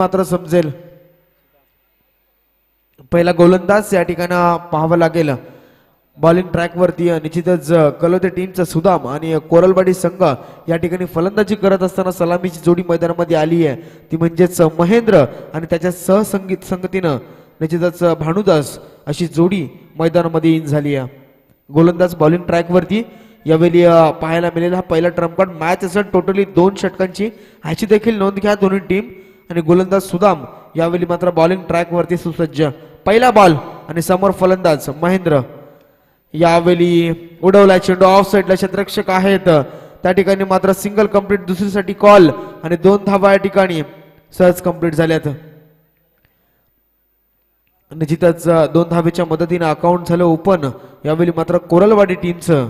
मात्र समजेल. पहिला गोलंदाज या ठिकाणी पाहावं लागेल. बॉलिंग ट्रॅकवरती निश्चितच कलोते टीमचा सुदाम आणि कोरलवाडी संघ या ठिकाणी फलंदाजी करत असताना सलामीची जोडी मैदानामध्ये आली आहे. ती म्हणजेच महेंद्र आणि त्याच्या सहसंगीत संगतीनं निश्चितच भानुदास अशी जोडी मैदानामध्ये इन झाली आहे. गोलंदाज बॉलिंग ट्रॅकवरती यावेळी पाहायला मिळेल हा पहिला ट्रम्प कार्ड मॅच असेल टोटली दोन षटकांची. ह्याची देखील नोंद घ्या दोन्ही टीम आणि गोलंदाज सुदाम यावेळी मात्र बॉलिंग ट्रॅकवरती सुसज्ज. पहिला बॉल आणि समोर फलंदाज महेंद्र. यावेळी उडवला चेंडू ऑफ साईडला क्षेत्ररक्षक आहेत. त्या ठिकाणी मात्र सिंगल कंप्लीट दुसरीसाठी कॉल आणि दोन धावा या ठिकाणी सहज कंप्लीट झाल्यात. निश्चितच दोन धावेच्या मदतीने अकाउंट झालं ओपन यावेळी मात्र कोरलवाडी टीमचं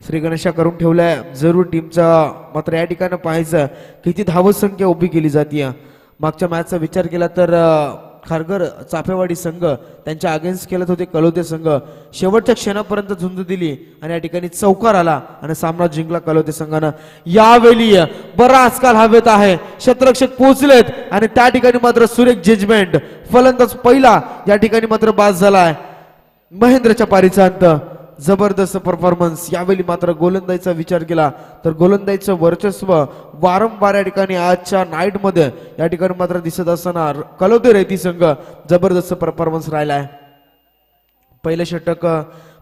श्री गणेशा करून ठेवलाय. जरूर टीमचा मात्र या ठिकाणी पाहायचं किती धावसंख्या उभी केली जाते मागच्या मॅचचा विचार केला तर खारघर चाफेवाडी संघ त्यांच्या अगेन्स्ट केलत होते कलोते संघ. शेवटच्या क्षणापर्यंत झुंज दिली आणि या ठिकाणी चौकार आला आणि सामना जिंकला कलोते संघानं. यावेळी बराच काल हवेत आहे. शतरक्षक पोहोचलेत आणि त्या ठिकाणी मात्र सुरेख जजमेंट फलंदाज पहिला या ठिकाणी मात्र बाद झालाय. महेंद्रच्या पारीचा अंत. जबरदस्त परफॉर्मन्स यावेळी मात्र गोलंदाजीचा विचार केला तर गोलंदाजीचं वर्चस्व वारंवार या ठिकाणी आजच्या नाईटमध्ये या ठिकाणी मात्र दिसत असताना कलोते रेती संघ जबरदस्त परफॉर्मन्स राहिला आहे पहिलं षटक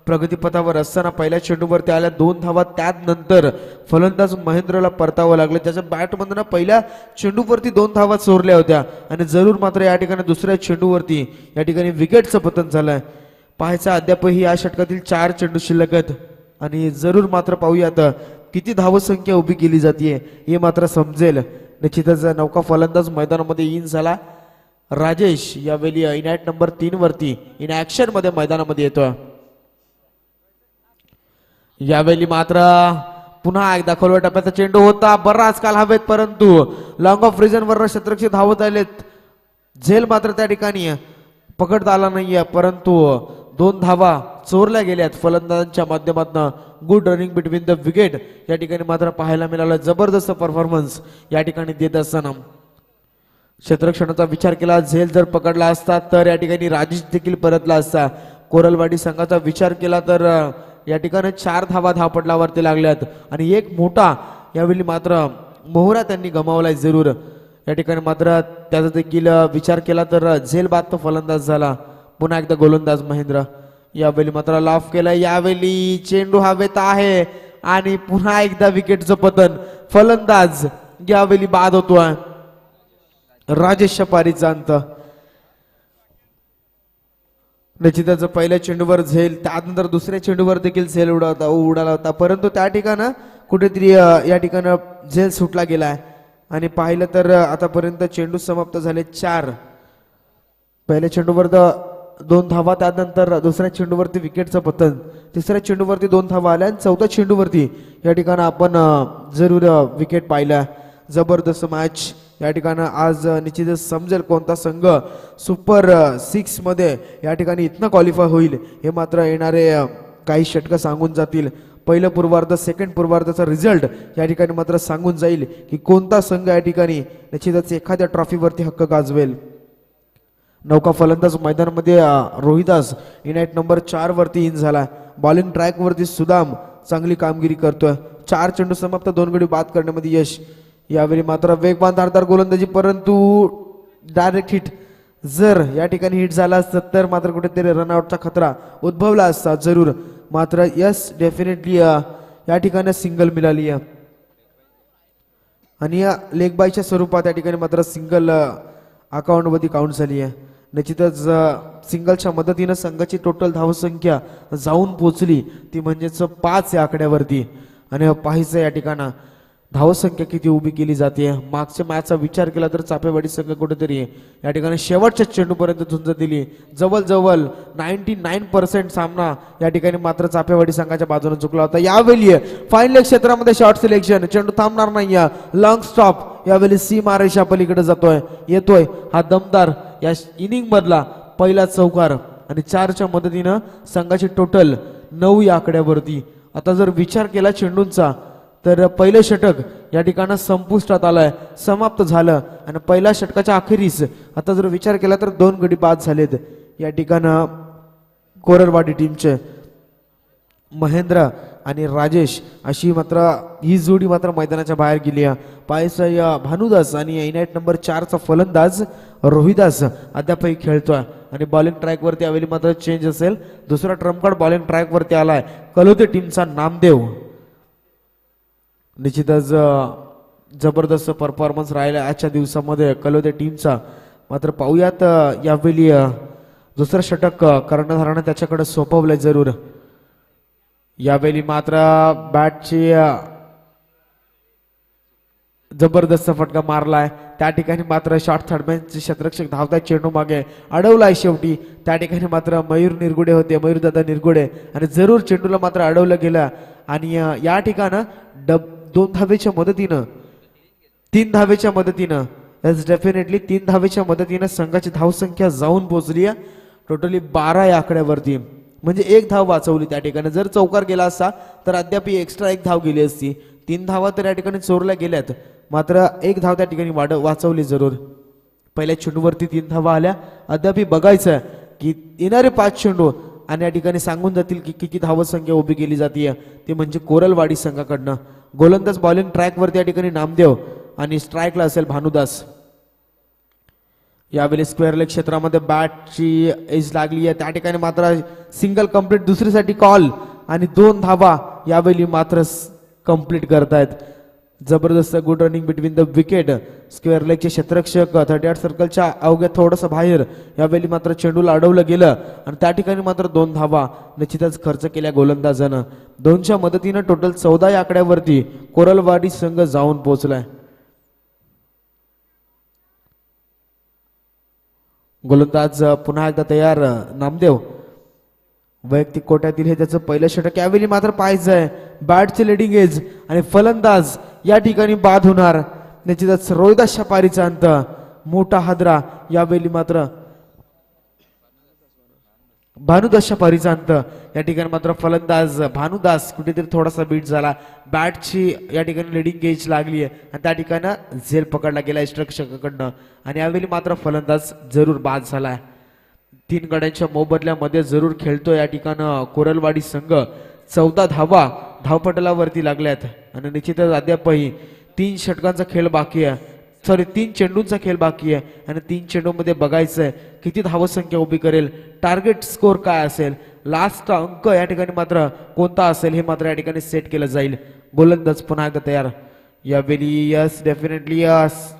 प्रगतीपथावर असताना पहिल्या चेंडूवरती आल्या. दोन धावा त्यानंतर फलंदाज महेंद्रला परतावं लागलं. त्याच्या बॅटमधनं पहिल्या चेंडूवरती दोन धावा चोरल्या होत्या. आणि जरूर मात्र या ठिकाणी दुसऱ्या चेंडूवरती या ठिकाणी विकेटचं पतन झालं आहे पाहायचं अद्यापही या षटकातील चार चेंडू शिल्लक आहेत आणि जरूर मात्र पाहूयात किती धावसंख्या उभी केली जाते हे मात्र समजेल. निश्चितच नौका फलंदाज मैदानामध्ये इन झाला. राजेश यावेळी इनॅट नंबर तीन वरती इन ऍक्शनमध्ये मैदानामध्ये येतो. यावेळी मात्र पुन्हा एकदा खोलवर टप्प्याचा चेंडू होता बराच काल हवेत परंतु लॉंग ऑफ रिझन वर शतरक्षक धावत आलेत. झेल मात्र त्या ठिकाणी पकडता आला नाहीये परंतु दोन धावा चोरल्या गेल्यात. फलंदाजांच्या माध्यमातून good running between the wicket या ठिकाणी मात्र पाहायला मिळालं जबरदस्त परफॉर्मन्स या ठिकाणी देत असताना. क्षेत्रक्षणाचा विचार केला. झेल जर पकडला असता तर या ठिकाणी राजेश देखील परतला असता. कोरलवाडी संघाचा विचार केला तर या ठिकाणी चार धावा धापटलावरती लागल्यात. आणि एक मोठा यावेळी मात्र मोहरा त्यांनी गमावलाय जरूर. या ठिकाणी मात्र त्याचा देखील विचार केला तर झेल बाद तो फलंदाज झाला. पुन्हा एकदा गोलंदाज महेंद्र. यावेळी मात्र लाफ केला यावेळी चेंडू हवेत आहे. आणि पुन्हा एकदा विकेटचं पतन फलंदाज यावेळी बाद होतोय राजेश पारीचा अंत. निश्चितच पहिल्या चेंडूवर झेल त्यानंतर दुसऱ्या चेंडूवर देखील झेल उडवता उडाला होता. परंतु त्या ठिकाणं कुठेतरी या ठिकाणं झेल सुटला गेलाय. आणि पाहिलं तर आतापर्यंत चेंडू समाप्त झाले चार. पहिल्या चेंडूवर तर दोन धावा त्यानंतर दुसऱ्या चेंडूवरती विकेटचं पतन. तिसऱ्या चेंडूवरती दोन धावा आल्या आणि चौथ्या चेंडूवरती या ठिकाणी आपण जरूर विकेट पाहिल्या. जबरदस्त मॅच या ठिकाणी आज निश्चितच समजेल कोणता संघ सुपर सिक्समध्ये या ठिकाणी इथनं क्वालिफाय होईल. हे मात्र येणारे काही षटकं सांगून जातील. पहिलं पूर्वार्ध सेकंड पूर्वार्धाचा रिझल्ट या ठिकाणी मात्र सांगून जाईल की कोणता संघ या ठिकाणी निश्चितच एखाद्या ट्रॉफीवरती हक्क गाजवेल. नौका फलंदाज मैदानामध्ये रोहिदास इनाईट नंबर चार वरती इन झाला. बॉलिंग ट्रॅकवरती सुदाम चांगली कामगिरी करतोय. चार चेंडू समाप्त दोन गडी बाद करण्यामध्ये यश. यावेळी मात्र वेगवान धारदार गोलंदाजी परंतु डायरेक्ट हिट जर या ठिकाणी हिट झाला असतं तर मात्र कुठेतरी रनआउटचा खतरा उद्भवला असता जरूर. मात्र यस डेफिनेटली या ठिकाणी सिंगल मिळाली आहे आणि या लेगबायच्या स्वरूपात या ठिकाणी मात्र सिंगल अकाउंटमध्ये काउंट झाली आहे निश्चितच सिंगलच्या मदतीनं संघाची टोटल धावसंख्या जाऊन पोचली. ती म्हणजेच पाच या आकड्यावरती. आणि पाहायचं या ठिकाणं धावसंख्या किती उभी केली जाते मागच्या मॅचचा विचार केला तर चापेवाडी संघ कुठेतरी या ठिकाणी शेवटच्या चेंडूपर्यंत झुंज दिली. जवळजवळ नाईन्टी नाईन पर्सेंट सामना या ठिकाणी मात्र चापेवाडी संघाच्या बाजूने चुकला होता. यावेळी फायनल क्षेत्रामध्ये शॉर्ट सिलेक्शन चेंडू थांबणार नाही लॉंग स्टॉप यावेळी सी मारेशा पलीकडे जातोय येतोय हा दमदार या इनिंग मधला पहिला चौकार आणि चारच्या मदतीनं संघाची टोटल नऊ या आकड्यावरती. आता जर विचार केला चेंडूंचा तर पहिलं षटक या ठिकाणं संपुष्टात आलंय समाप्त झालं. आणि पहिल्या षटकाच्या अखेरीस आता जर विचार केला तर दोन गडी बाद झालेत. या ठिकाणं कोरडवाडी टीमचे महेंद्र आणि राजेश अशी मात्र ही जोडी मात्र मैदानाच्या बाहेर गेली आहे. पायसा या भानुदास आणि युनाइट नंबर चारचा फलंदाज रोहिदास अद्यापही खेळतोय. आणि बॉलिंग ट्रॅकवरती अवेली मात्र चेंज असेल. दुसरा ट्रम्प कार्ड बॉलिंग ट्रॅकवरती आलाय. कलोते टीमचा नामदेव. निश्चितच जबरदस्त परफॉर्मन्स राहिला आजच्या दिवसामध्ये कलोते टीमचा मात्र पाहूयात यावेळी दुसरं षटक कर्णधारानं त्याच्याकडे सोपवलंय जरूर. यावेळी मात्र बॅटची जबरदस्त फटका मारलाय. त्या ठिकाणी मात्र शॉर्ट थर्डमॅनचे क्षेत्ररक्षक धावता चेंडू मागे. अडवलाय शेवटी. त्या ठिकाणी मात्र मयूर निरगुडे होते. मयूरदादा निरगुडे. आणि जरूर चेंडूला मात्र अडवलं गेलं. आणि या ठिकाणं डब दोन धावेच्या मदतीनं तीन धावेच्या मदतीनं यस डेफिनेटली तीन धावेच्या मदतीनं संघाची धावसंख्या जाऊन पोहोचली आहे. टोटली बारा या आकड्यावरती. म्हणजे एक धाव वाचवली त्या ठिकाणी. जर चौकार गेला असता तर अद्याप एक्स्ट्रा एक धाव गेली असती. तीन धावा तर या ठिकाणी चोरल्या गेल्यात. मात्र एक धाव त्या ठिकाणी वाढ वाचवली जरूर. पहिल्या चेंडूवरती तीन धावा आल्या. अद्याप बघायचं की येणारे पाच चेंडू आणि या ठिकाणी सांगून जातील की किती धावसंख्या उभी केली जाते ते म्हणजे कोरलवाडी संघाकडनं. गोलंदाज बॉलिंग ट्रॅकवरती या ठिकाणी नामदेव आणि स्ट्राईकला असेल भानुदास. यावेळी स्क्वेअर लेग क्षेत्रामध्ये बॅटची एज लागली आहे. त्या ठिकाणी मात्र सिंगल कंप्लीट दुसरीसाठी कॉल आणि दोन धावा यावेळी मात्र कंप्लीट करतायत. जबरदस्त good running between the wicket square लेगचे क्षेत्रक्षक थर्टी आठ सर्कलच्या अवघ्या थोडंसं बाहेर. यावेळी मात्र चेंडूला अडवलं गेलं आणि त्या ठिकाणी मात्र दोन धावा निश्चितच खर्च केल्या गोलंदाजानं. दोनच्या मदतीनं टोटल चौदा या आकड्यावरती कोरलवाडी संघ जाऊन पोहोचलाय. गोलंदाज पुन्हा एकदा तयार. नामदेव वैयक्तिक कोट्यातील हे त्याचं पहिलं षटक यावेळी मात्र पाहायचं आहे बॅटचे लेडिंग एज आणि फलंदाज या ठिकाणी बाद होणार. निश्चितच रोहिदास शपारीचा अंत. मोठा हादरा यावेळी मात्र भानुदास शपारीचा अंत. या ठिकाणी मात्र फलंदाज भानुदास कुठेतरी थोडासा बीट झाला. बॅटची या ठिकाणी लेडिंग गेज लागली आहे. आणि त्या ठिकाणी झेल पकडला गेला इष्टरक्षकाकडनं आणि यावेळी मात्र फलंदाज जरूर बाद झाला आहे. तीन गड्यांच्या मोबदल्यामध्ये जरूर खेळतो या ठिकाणं कोरलवाडी संघ. चौदा धावा धावपटलावरती लागल्यात. आणि निश्चितच अद्यापही तीन षटकांचा खेळ बाकी आहे. सॉरी तीन चेंडूंचा खेळ बाकी आहे. आणि तीन चेंडूमध्ये बघायचं आहे किती धावसंख्या उभी करेल टार्गेट स्कोर काय असेल लास्ट अंक या ठिकाणी मात्र कोणता असेल हे मात्र या ठिकाणी सेट केलं जाईल. गोलंदाज पुन्हा एकदा तयार. यावेळी यस डेफिनेटली यस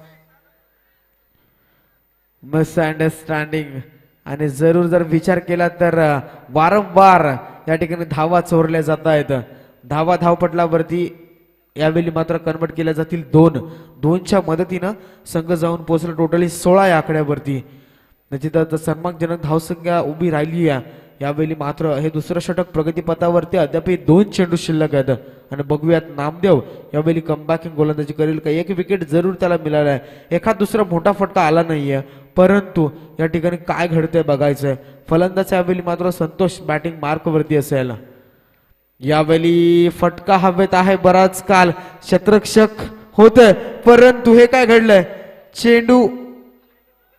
मिसअंडरस्टँडिंग आणि जरूर जर विचार केला तर वारंवार या ठिकाणी धावा चोरल्या जात आहेत धावा धावपटलावरती यावेळी मात्र कन्वर्ट केल्या जातील दोन. दोनच्या मदतीनं संघ जाऊन पोहोचला टोटली सोळा या आकड्यावरती. निश्चितच सन्मानजनक धावसंख्या उभी राहिली आहे यावेळी मात्र हे दुसरं षटक प्रगतीपथावरती अद्याप दोन चेंडू शिल्लक आहेत. आणि बघूयात नामदेव यावेळी कमबॅकिंग गोलंदाजी करेल का? एक विकेट जरूर त्याला मिळाला आहे. एखाद दुसरा मोठा फटका आला नाहीये. परंतु या ठिकाणी काय घडतंय बघायचंय. फलंदाज यावेळी मात्र संतोष बॅटिंग मार्कवरती असेल. यावेळी फटका हवेत आहे बराच काल शत्रक्षक होत परंतु हे काय घडलंय? चेंडू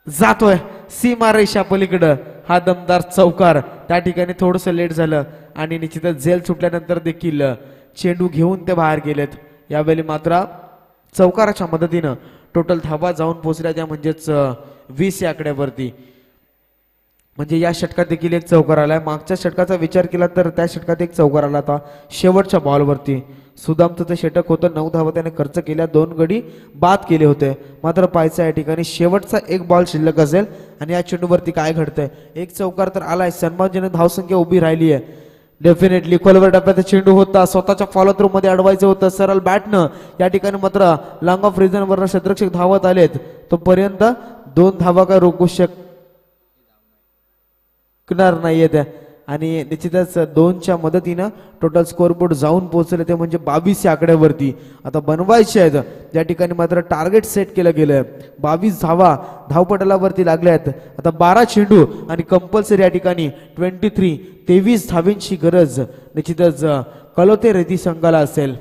जातोय. सीमा रेषा पलीकडं. हा दमदार चौकार. त्या ठिकाणी थोडंसं लेट झालं आणि निश्चितच झेल सुटल्यानंतर देखील चेंडू घेऊन ते बाहेर गेलेत. यावेळी मात्र चौकाराच्या मदतीनं टोटल धावा जाऊन पोहोचल्या. त्या म्हणजेच वीस या आकड्यावरती. म्हणजे या षटकात देखील एक चौकार आलाय. मागच्या षटकाचा विचार केला तर त्या षटकात एक चौकार आला होता शेवटच्या बॉलवरती. सुदामचं ते षटक होतं नऊ धावा त्याने खर्च केल्या दोन गडी बाद केले होते. मात्र पाहायचं या ठिकाणी शेवटचा एक बॉल शिल्लक असेल आणि या चेंडूवरती काय घडतंय? एक चौकार तर आलाय. सन्मानजनक धावसंख्या उभी राहिली आहे. डेफिनेटली खोलवर टप्प्यात चेंडू होता. स्वतःच्या फॉलो थ्रू मध्ये अडवायचं होतं. सरळ बॅटनं या ठिकाणी मात्र लॉंग ऑफ रिझनवर क्षेत्रक्षक धावत आलेत. तोपर्यंत दोन धावा काय रोखू शकणार नाहीये त्या. आणि निश्चितच दोनच्या मदतीनं टोटल स्कोरबोर्ड जाऊन पोहोचले ते म्हणजे बावीस या आकड्यावरती. आता बनवायचे आहेत. ज्या ठिकाणी मात्र टार्गेट सेट केलं गेलं बावीस धावा धावपटलावरती लागल्या आहेत आता बारा चेंडू आणि कंपल्सरी या ठिकाणी ट्वेंटी थ्री तेवीस धावींची गरज. निश्चितच कलोते रेती संघाला असेल.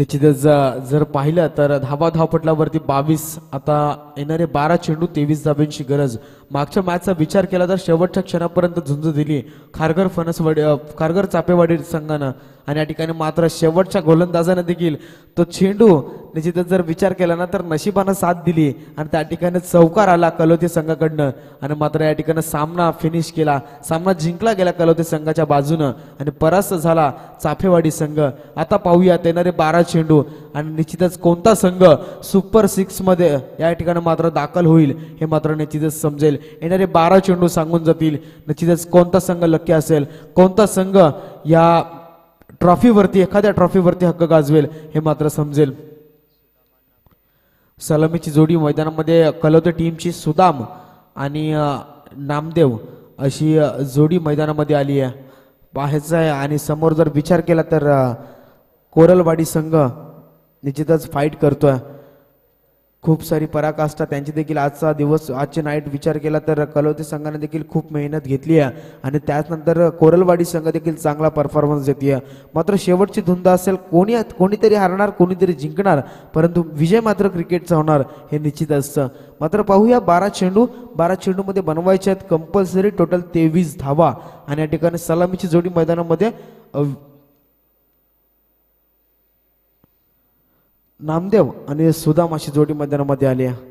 निश्चितच जर पाहिलं तर धावा धावपटलावरती बावीस आता येणारे बारा चेंडू तेवीस धाब्यांची गरज. मागच्या मॅचचा विचार केला तर शेवटच्या क्षणापर्यंत झुंज दिली. खारघर फणसवाडी खारगर खारघर चापेवाडी संघानं. आणि या ठिकाणी मात्र शेवटच्या गोलंदाजानं देखील तो चेंडू निश्चितच जर विचार केला ना तर नशिबानं साथ दिली. आणि त्या ठिकाणी चौकार आला कलोते संघाकडनं. आणि मात्र या ठिकाणी सामना फिनिश केला. सामना जिंकला गेला कलोते संघाच्या बाजूनं. आणि परास्त झाला चाफेवाडी संघ. आता पाहूयात येणारे बारा चेंडू आणि निश्चितच कोणता संघ सुपर सिक्समध्ये या ठिकाणी मात्र दाखल होईल हे मात्र निश्चितच समजेल. येणारे बारा चेंडू सांगून जातील. निश्चितच कोणता संघ लक्की असेल? कोणता संघ या ट्रॉफीवरती एखाद्या ट्रॉफीवरती हक्क गाजवेल हे मात्र समजेल. सलामीची जोडी मैदानामध्ये कलवते टीमची सुदाम आणि नामदेव अशी जोडी मैदानामध्ये आली आहे. पाहायचं आहे आणि समोर जर विचार केला तर कोरलवाडी संघ निश्चितच फाईट करतोय. खूप सारी पराकाष्ठा त्यांची देखील आजचा दिवस आजचे नाईट विचार केला तर कलोते संघाने देखील खूप मेहनत घेतली आहे. आणि त्याचनंतर कोरलवाडी संघ देखील चांगला परफॉर्मन्स देते मात्र शेवटची धुंद असेल कोणी कोणीतरी हरणार कोणीतरी जिंकणार परंतु विजय मात्र क्रिकेटचा होणार हे निश्चित असतं. मात्र पाहूया बारा चेंडू बारा चेंडूमध्ये बनवायचे आहेत. कंपल्सरी टोटल तेवीस धावा. आणि या ठिकाणी सलामीची जोडी मैदानामध्ये नामदेव आणि सुदाम अशी जोडी मैदानामध्ये आली आहे.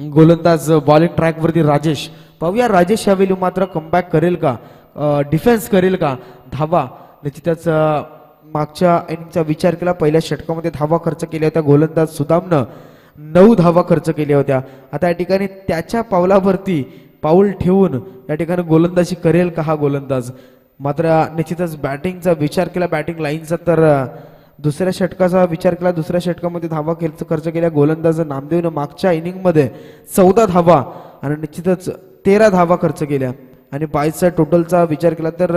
गोलंदाज बॉलिंग ट्रॅकवरती राजेश. पाहूया राजेश यावेळी मात्र कमबॅक करेल का? डिफेन्स करेल का? धावा. निश्चितच मागच्या इनिंगचा विचार केला. पहिल्या षटकामध्ये धावा खर्च केल्या होत्या. गोलंदाज सुदामनं नऊ धावा खर्च केल्या होत्या. आता या ठिकाणी त्याच्या पावलावरती पाऊल ठेवून या ठिकाणी गोलंदाजी करेल का हा गोलंदाज? मात्र निश्चितच बॅटिंगचा विचार केला बॅटिंग लाईनचा तर दुसऱ्या षटकाचा विचार केला दुसऱ्या षटकामध्ये धावा खर्च खर्च केल्या गोलंदाज नामदेवनं मागच्या इनिंगमध्ये चौदा धावा आणि निश्चितच तेरा धावा खर्च केल्या. आणि बाईसचा टोटलचा विचार केला तर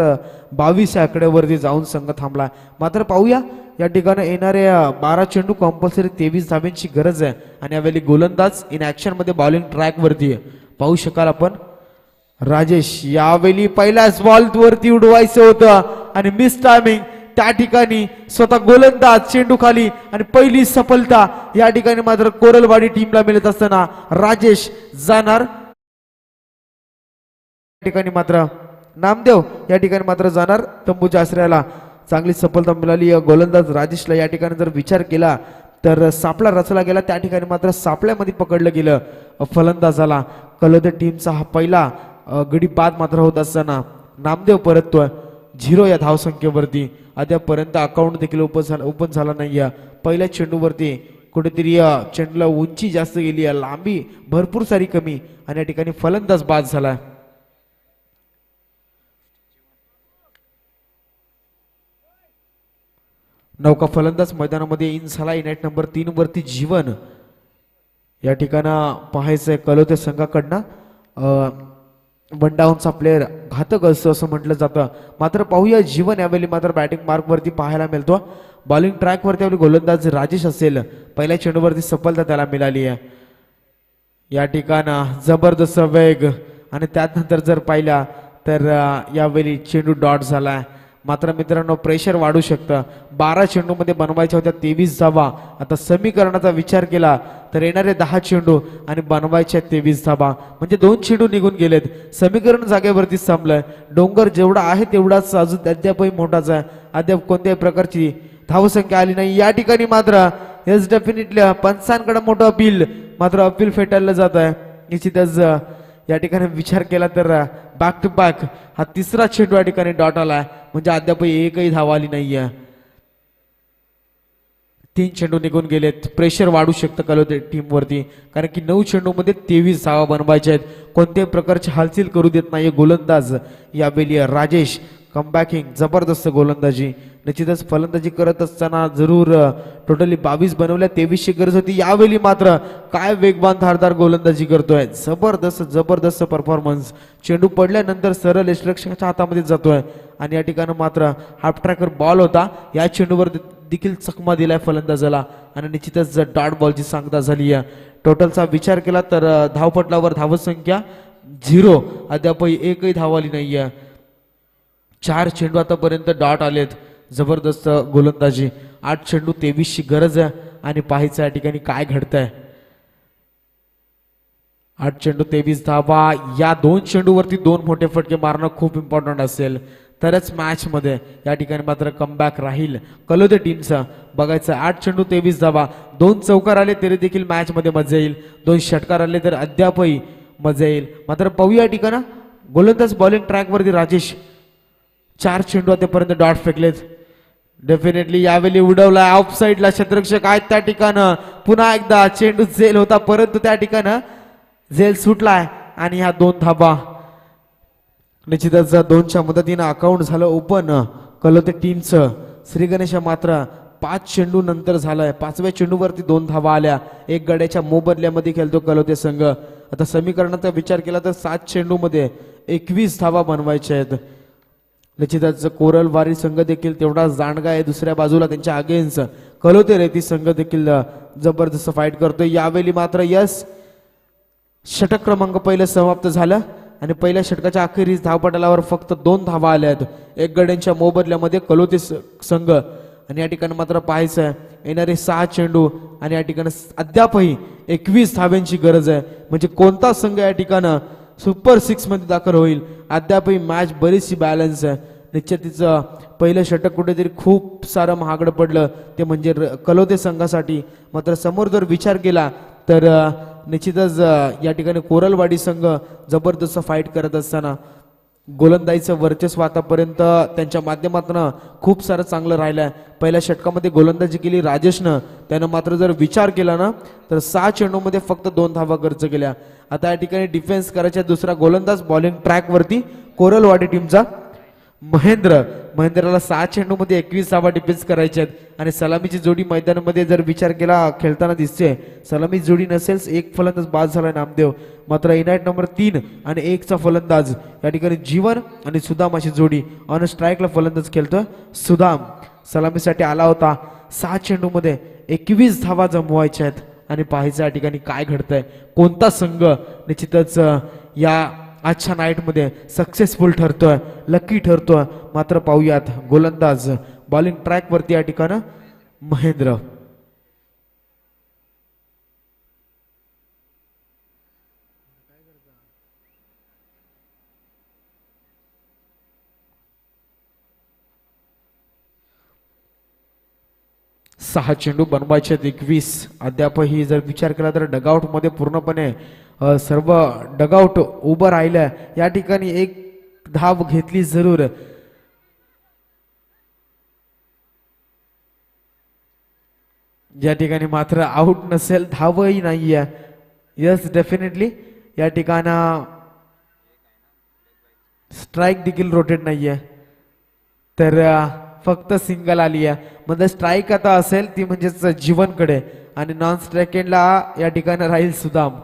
बावीस आकड्यावरती जाऊन संघ थांबला. मात्र पाहूया या ठिकाणी येणाऱ्या बारा चेंडू कंपल्सरी तेवीस धाव्यांची गरज आहे. आणि यावेळी गोलंदाज इन ॲक्शनमध्ये बॉलिंग ट्रॅकवरती आहे. पाहू शकाल आपण राजेश यावेळी पहिल्याच बॉल वरती उडवायचं होतं. आणि मिस टायमिंग त्या ठिकाणी स्वतः गोलंदाज चेंडू खाली आणि पहिली सफलता या ठिकाणी मात्र कोरलवाडी टीमला मिळत असताना राजेश जाणार. या ठिकाणी मात्र नामदेव या ठिकाणी मात्र जाणार. तंबूच्या आश्रयाला चांगली सफलता मिळाली. गोलंदाज राजेशला या ठिकाणी जर विचार केला तर सापळा रचला गेला. त्या ठिकाणी मात्र सापळ्यामध्ये पकडलं गेलं. फलंदाजाला कलोदे टीमचा हा पहिला गडी बाद मात्र होत असताना नामदेव परततोय झिरो या धावसंख्येवरती. अद्यापर्यंत अकाउंट देखील ओपन झाला ओपन झाला नाही पहिल्या चेंडूवरती कुठेतरी चेंडूला उंची जास्त गेली आहे. लांबी भरपूर सारी कमी आणि या ठिकाणी फलंदाज बाद झाला. नौका फलंदाज मैदानामध्ये इन झाला. इनाईट नंबर तीन वरती जीवन. या ठिकाणा पाहायचंय कलोते संघाकडनं. अं, वनडाऊनचा प्लेअर घातक असतो असं म्हटलं जातं. मात्र पाहूया जीवन यावेळी मात्र बॅटिंग मार्कवरती पाहायला मिळतो. बॉलिंग ट्रॅकवरती आपली गोलंदाज राजेश असेल. पहिल्या चेंडूवरती सफलता त्याला मिळाली आहे. या ठिकाणा जबरदस्त वेग. आणि त्यानंतर जर पाहिला तर यावेळी चेंडू डॉट झाला आहे. मात्र मित्रांनो प्रेशर वाढू शकतं. बारा चेंडूमध्ये बनवायच्या होत्या तेवीस धावा आता समीकरणाचा विचार केला तर येणारे दहा चेंडू आणि बनवायच्या तेवीस धावा म्हणजे दोन चेंडू निघून गेलेत. समीकरण जागेवरतीच थांबलंय डोंगर जेवढा आहे तेवढाच अजून अद्यापही मोठाच आहे. अद्याप कोणत्याही प्रकारची धावसंख्या आली नाही. या ठिकाणी मात्र येस डेफिनेटली पंचांकडे मोठं अपील मात्र अपील फेटाळलं जात आहे निश्चितच या ठिकाणी विचार केला तर बॅक टू बॅक हा तिसरा चेंडू या ठिकाणी डॉट आला म्हणजे अद्याप एकही धाव आली नाहीये. तीन चेंडू निघून गेलेत. प्रेशर वाढू शकतं कलोते टीमवरती कारण की नऊ चेंडूमध्ये तेवीस धावा बनवायच्या आहेत. कोणत्याही प्रकारची हालचाल करू देत नाही गोलंदाज. यावेळी राजेश कमबॅकिंग जबरदस्त गोलंदाजी. निश्चितच फलंदाजी करत असताना जरूर टोटली बावीस बनवल्या तेवीसची गरज होती. यावेळी मात्र काय वेगवान धारदार गोलंदाजी करतोय. जबरदस्त जबरदस्त परफॉर्मन्स चेंडू पडल्यानंतर सरळ यशरक्षकाच्या हातामध्ये जातोय. आणि या ठिकाणी मात्र हाफ ट्रॅकर बॉल होता. या चेंडूवर देखील चकमा दिलाय फलंदाजाला. आणि निश्चितच डॉट बॉलची सांगता झाली आहे टोटलचा विचार केला तर धावपटलावर धावसंख्या झिरो. अद्यापही एकही धाव आली नाही आहे चार चेंडू आतापर्यंत डॉट आलेत. जबरदस्त गोलंदाजी. आठ चेंडू तेवीसची गरज आहे आणि पाहायचं या ठिकाणी काय घडतंय. आठ चेंडू तेवीस धावा. या दोन चेंडूवरती दोन मोठे फटके मारणं खूप इम्पॉर्टंट असेल. तरच मॅचमध्ये या ठिकाणी मात्र कमबॅक राहील. कलोदे टीमचा बघायचं आठ चेंडू तेवीस धावा. दोन चौकार आले तरी देखील मॅचमध्ये मजा येईल. दोन षटकार आले तर अद्यापही मजा येईल. मात्र पाहूया या ठिकाणं. गोलंदाज बॉलिंग ट्रॅकवरती राजेश चार चेंडू आतापर्यंत डॉट फेकलेत. डेफिनेटली यावेळी उडवला ऑफ साईडला शतरक्षक आहेत त्या ठिकाणं. पुन्हा एकदा चेंडू झेल होता परंतु त्या ठिकाणं झेल सुटलाय. आणि ह्या दोन धाबा. निश्चितच दोनच्या मदतीनं अकाउंट झालं ओपन कलोते टीमचं श्रीगणेशा मात्र पाच चेंडू नंतर झालाय. पाचव्या चेंडूवरती दोन धावा आल्या. एक गड्याच्या मोबदल्यामध्ये खेळतो कलोते संघ. आता समीकरणाचा विचार केला तर सात चेंडूमध्ये एकवीस धावा बनवायच्या आहेत. निश्चितच कोरलवारी संघ देखील तेवढा जाणगा आहे दुसऱ्या बाजूला त्यांच्या अगेन्स्ट कलोते रेती संघ देखील जबरदस्त फाईट करतोय. यावेळी मात्र यस षटक क्रमांक पहिलं समाप्त झालं आणि पहिल्या षटकाच्या अखेरीस धावपटलावर फक्त दोन धावा आल्या आहेत. एक गड्यांच्या मोबदल्यामध्ये कलोते स- संघ आणि या ठिकाणी मात्र पाहायचं आहे येणारे सहा चेंडू आणि या ठिकाणी अद्यापही एकवीस धाव्यांची गरज आहे. म्हणजे कोणता संघ या ठिकाणं सुपर सिक्समध्ये दाखल होईल. अद्यापही मॅच बरीचशी बॅलन्स आहे. निश्चित तिचं पहिलं षटक कुठेतरी खूप सारं महागडं पडलं. ते म्हणजे र- कलोते संघासाठी. मात्र समोर जर विचार केला तर निश्चितच या ठिकाणी कोरलवाडी संघ जबरदस्त फाईट करत असताना गोलंदाजीचं वर्चस्व आतापर्यंत त्यांच्या माध्यमातून खूप सारं चांगलं राहिलं आहे पहिल्या षटकामध्ये गोलंदाजी केली राजेशनं. त्यानं मात्र जर विचार केला ना तर सहा चेंडूमध्ये फक्त दोन धावा खर्च केल्या. आता या ठिकाणी डिफेन्स करायच्या दुसरा गोलंदाज बॉलिंग ट्रॅकवरती कोरलवाडी टीमचा महेंद्र महेंद्राला सहा चेंडूमध्ये एकवीस धावा डिफेन्स करायचे आहेत. आणि सलामीची जोडी मैदानामध्ये जर विचार केला खेळताना दिसते सलामी जोडी नसेल एक फलंदाज बाद झाला नामदेव. मात्र इनाईट नंबर तीन आणि एकचा फलंदाज. या ठिकाणी जीवन आणि सुदाम अशी जोडी. ऑन स्ट्राईकला फलंदाज खेळतोय सुदाम. सलामीसाठी आला होता. सहा चेंडूमध्ये एकवीस धावा जमवायच्या आहेत. आणि पाहायचं या ठिकाणी काय घडतंय. कोणता संघ? निश्चितच या आजच्या नाईटमध्ये सक्सेसफुल ठरतोय लकी ठरतोय. मात्र पाहूयात गोलंदाज. बॉलिंग ट्रॅकवरती या ठिकाणं महेंद्र. सहा चेंडू बनवायचे आहेत एकवीस. अद्यापही जर विचार केला तर डगआउटमध्ये पूर्णपणे सर्व डगआउट उभं राहिलं या ठिकाणी एक धाव घेतली जरूर. या ठिकाणी मात्र आऊट नसेल धावही नाहीये. यस डेफिनेटली या ठिकाणा स्ट्राईक देखील रोटेट नाहीये. तर फक्त सिंगल आली आहे. म्हणजे स्ट्राईक आता असेल ती म्हणजेच जीवनकडे. आणि नॉन स्ट्रायकेंडला या ठिकाणी राहील सुदाम.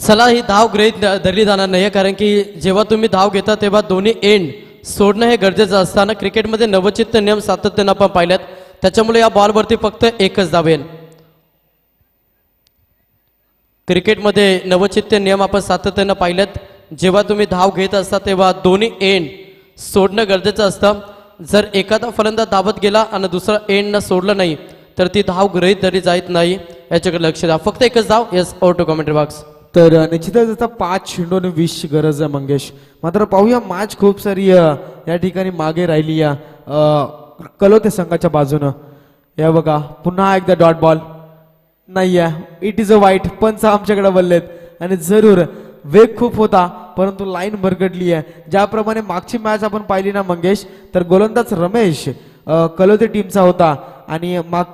चला ही धाव ग्रहित धरली जाणार नाही कारण की जेव्हा तुम्ही धाव घेता तेव्हा दोन्ही एंड सोडणं हे गरजेचं असताना क्रिकेटमध्ये नवचित्त नियम सातत्यानं आपण पाहिल्यात त्याच्यामुळे या बॉलवरती फक्त एकच धाव येईल. क्रिकेटमध्ये नवचित्य नियम आपण सातत्यानं पाहिलेत. जेव्हा तुम्ही धाव घेत असता तेव्हा दोन्ही एंड सोडणं गरजेचं असतं. जर एखादा फलंदाज धावत गेला आणि दुसरा एंडनं सोडलं नाही तर ती धाव गृहीत धरली जात नाही. याच्याकडे लक्ष द्या. फक्त एकच धाव yes auto to commentary box तर निश्चितच आता पाच चेंडू आणि गरज आहे मंगेश. मात्र पाहूया मॅच खूप सारी या ठिकाणी मागे राहिली या कलोते संघाच्या बाजूनं. या बघा पुन्हा एकदा डॉट बॉल नाही आहे इट इज अ वाईट पंच आमच्याकडे बोललेत. आणि जरूर वेग खूप होता परंतु लाईन भरगडली आहे ज्याप्रमाणे मागची मॅच आपण पाहिली ना मंगेश तर गोलंदाज रमेश कलोते टीमचा होता. आणि माग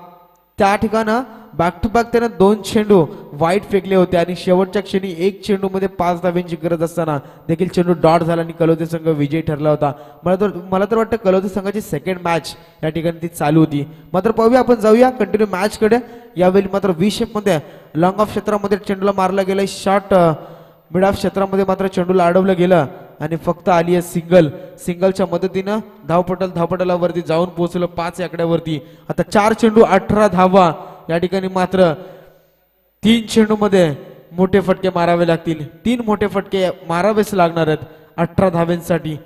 त्या ठिकाणं बॅक टू बॅक त्यानं दोन चेंडू वाईट फेकले होते आणि शेवटच्या क्षणी एक चेंडू मध्ये पाच धाव्यांची गरज असताना देखील चेंडू डॉट झाला आणि कलोते संघ विजयी ठरला होता. मला तर मला तर वाटतं कलोते संघाची सेकंड मॅच या ठिकाणी ती चालू होती. मात्र पाहूया आपण जाऊया कंटिन्यू मॅच कडे. यावेळी मात्र वी शेपमध्ये लॉंग ऑफ क्षेत्रामध्ये चेंडूला मारला गेला शॉर्ट मिड ऑफ क्षेत्रामध्ये मात्र चेंडूला अडवलं गेलं आणि फक्त आली आहे सिंगल सिंगलच्या मदतीनं धावपटल धावपटलावरती जाऊन पोहोचलं पाच आकड्यावरती. आता चार चेंडू अठरा धावा या ठिकाणी मात्र तीन चेंडूमध्ये मोठे फटके मारावे लागतील. तीन मोठे फटके मारावेच लागणार आहेत अठरा धाव्यांसाठी.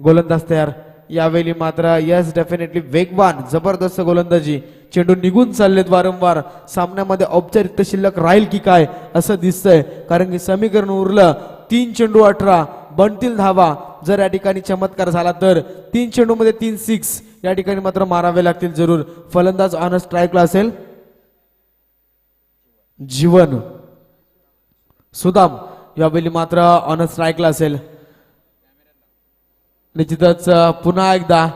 गोलंदाज तयार. यावेळी मात्र यस डेफिनेटली वेगवान जबरदस्त गोलंदाजी. चेंडू निघून चाललेत वारंवार. सामन्यामध्ये औपचारिकता शिल्लक राहील की काय असं दिसतंय. कारण की समीकरण उरलं तीन चेंडू अठरा बनतील धावा. जर या ठिकाणी चमत्कार झाला तर तीन चेंडूमध्ये तीन सिक्स या ठिकाणी मात्र मारावे लागतील जरूर. फलंदाज ऑन स्ट्राईकला असेल. जीवन. सुदाम यावेळी मात्र ऑन स्ट्राईकला असेल. निश्चितच पुन्हा एकदा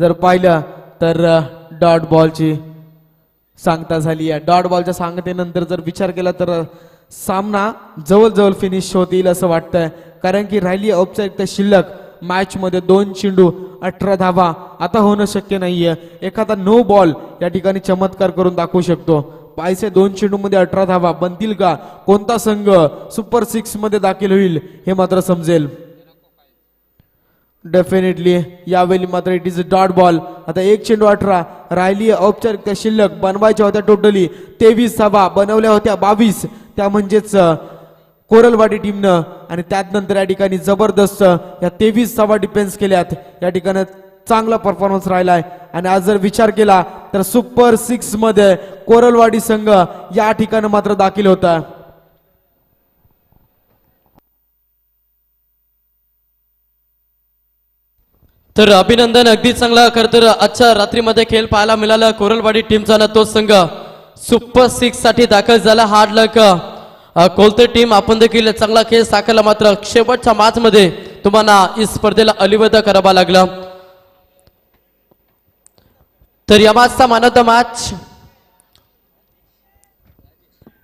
जर पाहिलं तर डॉट बॉलची सांगता झाली आहे. डॉट बॉलच्या सांगतेनंतर जर विचार केला तर सामना जवळजवळ फिनिश होतील असं वाटतंय. कारण की राहिली औपचारिकता शिल्लक. मॅचमध्ये दोन चेंडू अठरा धावा. आता होणं शक्य नाहीये. एखादा नो बॉल या ठिकाणी चमत्कार करून दाखवू शकतो. पायसे दोन चेंडू मध्ये अठरा धावा. बनतील का? कोणता संघ सुपर सिक्समध्ये दाखल होईल हे मात्र समजेल. डेफिनेटली यावेळी मात्र it is a dot ball आता एक चेंडू अठरा. राहिली औपचारिकता शिल्लक. बनवायच्या होत्या टोटली तेवीस धावा. बनवल्या होत्या बावीस. त्या म्हणजेच कोरलवाडी टीमनं आणि त्यात नंतर या ठिकाणी जबरदस्त या तेवीस धावा डिफेन्स केल्यात. या ठिकाणी चांगला परफॉर्मन्स राहिलाय. आणि आज जर विचार केला तर सुपर सिक्समध्ये कोरलवाडी संघ या ठिकाणी मात्र दाखल होता. तर अभिनंदन अगदी चांगला खर तर आजच्या रात्रीमध्ये खेळ पाहायला मिळाला कोरलवाडी टीमचा ना तो संघ. सुपर सिक्ससाठी दाखल झाला हार्ड लक कोलते टीम आपण देखील चांगला खेळ साकारला मात्र शेवटच्या मॅच मध्ये तुम्हाला इस स्पर्धेला अलिबद्ध करावा लागला. तर या मॅचचा मान